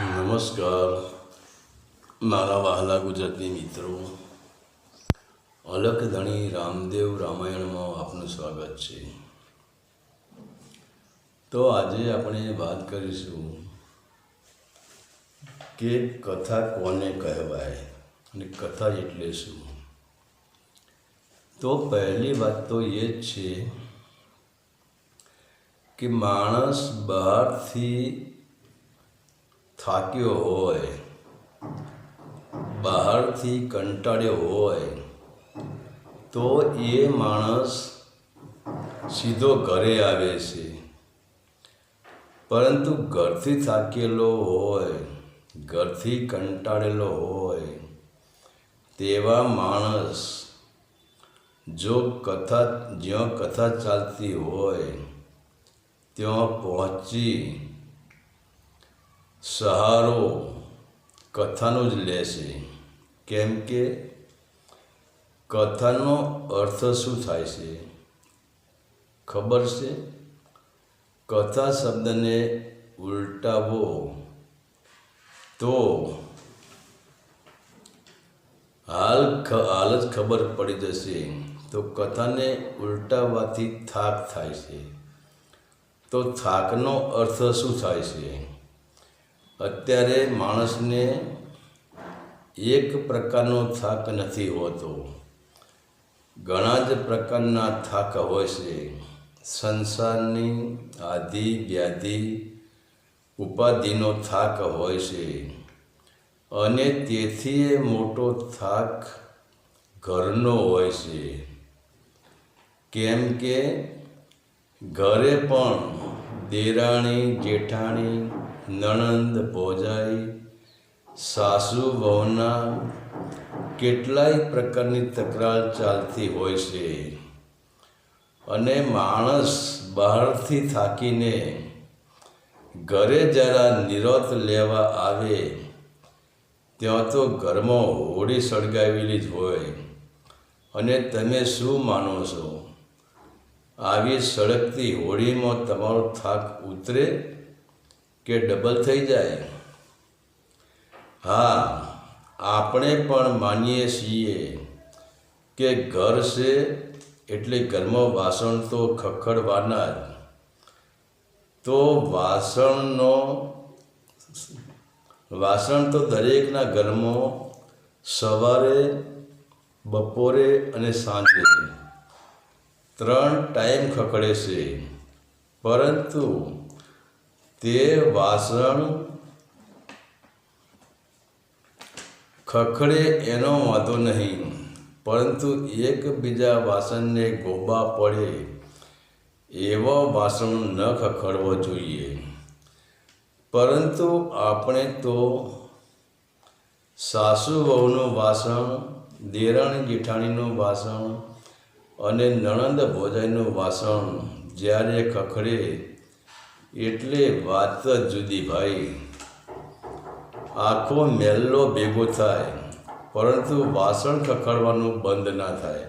નમસ્કાર. મારા વહાલા ગુજરાતી મિત્રો. અલકધણી રામદેવ રામાયણમાં આપનું સ્વાગત છે. તો આજે આપણે વાત કરીશું કે કથા કોને કહેવાય અને કથા એટલે શું? તો પહેલી વાત તો એ જ છે કે માણસ બહારથી થાક્યો હોય, બહારથી કંટાળ્યો હોય, તો એ માણસ સીધો ઘરે આવે છે. પરંતુ ઘરથી થાકેલો હોય, ઘરથી કંટાળેલો હોય, તેવા માણસ જો કથા, જ્યાં કથા ચાલતી હોય, ત્યાં પહોંચી સહારો કથાનો જ લેશે કેમ કે કથાનો અર્થ શું થાય છે? ખબર છે? કથા શબ્દને ઉલટાવો તો હાલ હાલ જ ખબર પડી જશે. તો કથાને ઉલટાવવાથી થાક થાય છે. તો થાકનો અર્થ શું થાય છે? અત્યારે માણસને એક પ્રકારનો થાક નથી હોતો. ઘણા જ પ્રકારના થાક હોય છે. સંસારની આધિ વ્યાધિ ઉપાધિનો થાક હોય છે. અને તેથી એ મોટો થાક ઘરનો હોય છે. કેમ કે ઘરે પણ દેરાણી, જેઠાણી નણંદ ભોજાઈ, સાસુ વહુના કેટલાય પ્રકારની તકરાર ચાલતી હોય છે. અને માણસ બહારથી થાકીને ઘરે જરા નિરોત લેવા આવે, ત્યાં તો ઘરમાં હોળી સળગાવેલી જ હોય. અને તમે શું માનો છો? આવી સળગતી હોળીમાં તમારો થાક ઉતરે? કે ડબલ થઈ જાય? હા, આપણે પણ માનીએ છીએ કે ઘર છે એટલે ઘરમાં વાસણ તો ખખડવાના જ. તો વાસણનો, વાસણ તો દરેકના ઘરમાં સવારે, બપોરે અને સાંજે ત્રણ ટાઈમ ખખડે છે. પરંતુ તે વાસણ ખખડે એનો વાંધો નહીં. પરંતુ એકબીજા વાસણને ગોબા પડે એવો વાસણ ન ખખડવો જોઈએ. પરંતુ આપણે તો સાસુ વહુનું વાસણ, દેરાણી જેઠાણીનું વાસણ અને નણંદ ભોજાઈનું વાસણ જ્યારે ખખડે એટલે વાત જ જુદી ભાઈ. આખો મેલ્લો ભેગો થાય, પરંતુ વાસણ ખખડવાનું બંધ ના થાય.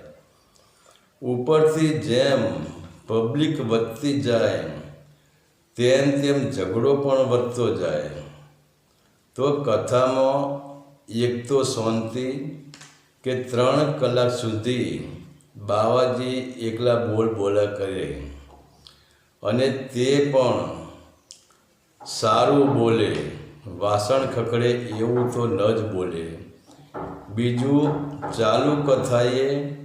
ઉપરથી જેમ પબ્લિક વધતી જાય, તેમ તેમ ઝઘડો પણ વધતો જાય. તો કથામાં એક તો શાંતિ કે ત્રણ કલાક સુધી બાવાજી એકલા બોલ બોલા કરે. અને તે પણ સારું બોલે. વાસણ ખખડે એવું તો ન જ બોલે. બીજું, ચાલુ કથાએ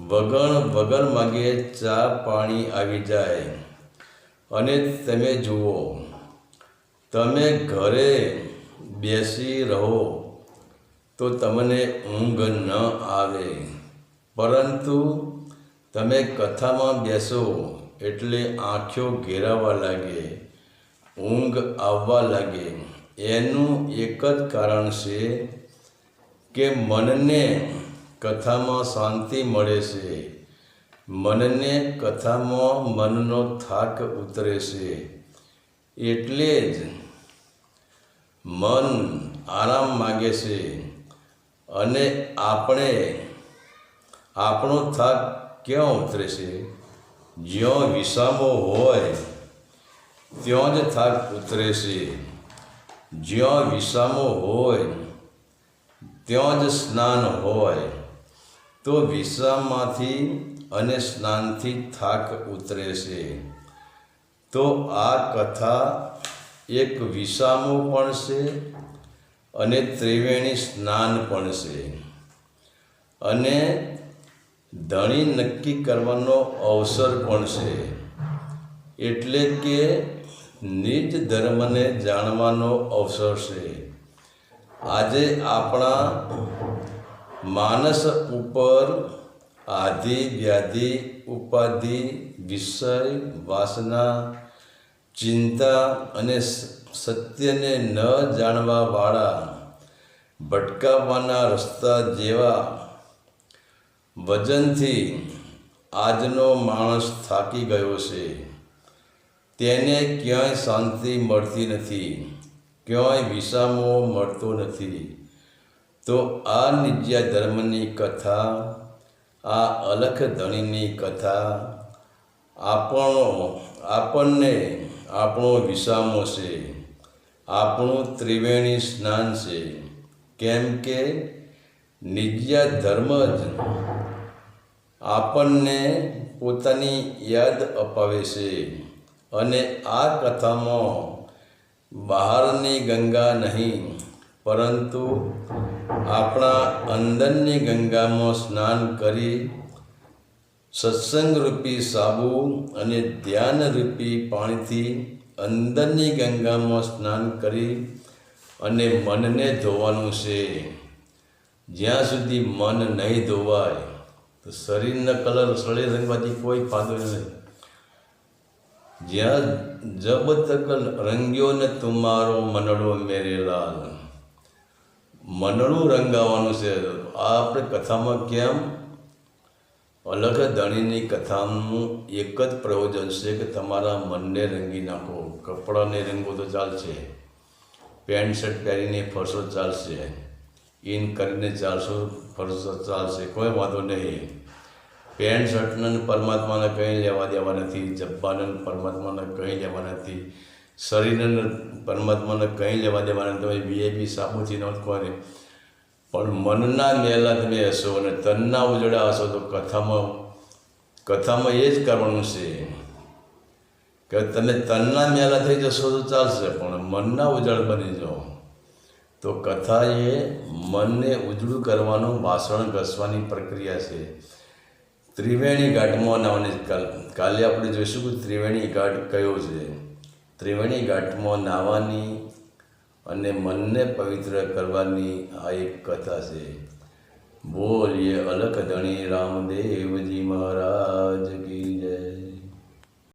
વગણ વગર માગે ચા પાણી આવી જાય. અને તમે જુઓ, તમે ઘરે બેસી રહો તો તમને ઊંઘ ન આવે. પરંતુ તમે કથામાં બેસો. એટલે આંખો ઘેરાવા લાગે, ઊંઘ આવવા લાગે. એનું એક જ કારણ છે કે મનને કથામાં શાંતિ મળે છે. મનને કથામાં મનનો થાક ઉતરે છે. એટલે જ મન આરામ માગે છે અને આપણે આપણો થાક ક્યાં ઉતરે છે? જ્યાં વિસામો હોય ત્યાં જ થાક ઉતરે છે. જ્યાં વિસામો હોય ત્યાં જ સ્નાન હોય, તો વિસામાંથી અને સ્નાનથી થાક ઉતરે છે. તો આ કથા એક વિસામો પણ છે અને ત્રિવેણી સ્નાન પણ છે. અને ધણી નક્કી કરવાનો અવસર પણ છે. એટલે કે નિજ ધર્મને જાણવાનો અવસર છે. આજે આપણા માનસ ઉપર આધિ વ્યાધિ ઉપાધિ વિષય વાસના ચિંતા અને સત્યને ન જાણવાવાળા ભટકાવવાના રસ્તા જેવા વજનથી આજનો માણસ થાકી ગયો છે. તેને ક્યાંય શાંતિ મળતી નથી, ક્યાંય વિસામો મળતો નથી. તો આ નિજ્યા ધર્મની કથા, આ અલખ ધણીની કથા, આપણો, આપણને આપણો વિસામો છે. આપણું ત્રિવેણી સ્નાન છે. કેમ કે નિત્યા ધર્મ જ. આપણને પોતાની યાદ અપાવે છે અને આ કથામાં બહારની ગંગા નહીં, પરંતુ આપણા અંદરની ગંગામાં સ્નાન કરી સત્સંગરૂપી સાબુ અને ધ્યાનરૂપી પાણીથી અંદરની ગંગામાં સ્નાન કરી અને મનને ધોવાનું છે. જ્યાં સુધી મન નહીં ધોવાય, તો શરીરના કલર સળે રંગવાથી કોઈ ફાંદો નહીં. જ્યાં જબ તક રંગ્યો ને તુમારો મનડો મેરે લાલ. મનડું રંગાવાનું છે. આ આપણે કથામાં કેમ? અલગ ધણીની કથાનું એક જ પ્રયોજન છે કે તમારા મનને રંગી નાખો. કપડાને રંગો તો ચાલશે. પેન્ટ શર્ટ પહેરીને ફરશો ચાલશે. ઇન કરીને ચાલશો ફરશો ચાલશે, કોઈ વાંધો નહીં. પેન્ટ, શર્ટને પરમાત્માને કંઈ લેવા દેવા નથી, જબ્બાને પરમાત્માને કંઈ લેવા નથી, શરીરને પરમાત્માને કંઈ લેવા દેવા નથી. તમે વીઆઈપી સાબુથી ન પણ મનના મેલા તમે હશો અને તનના ઉજળા હશો તો કથામાં કથામાં એ જ કરવાનું છે કે તમે તનના મેલા થઈ જશો તો ચાલશે, પણ મનના ઉજળ બની જાઓ. તો કથા એ મનને ઉજળું કરવાનું વાસણ ઘસવાની પ્રક્રિયા છે. ત્રિવેણી ઘાટમાં નાવાની કાલ આપણે જોઈશું કે ત્રિવેણી ઘાટ કયો છે. ત્રિવેણી ઘાટમાં નાવાની અને મનને પવિત્ર કરવાની આ એક કથા છે. બોલીએ અલખ ધણી રામદેવજી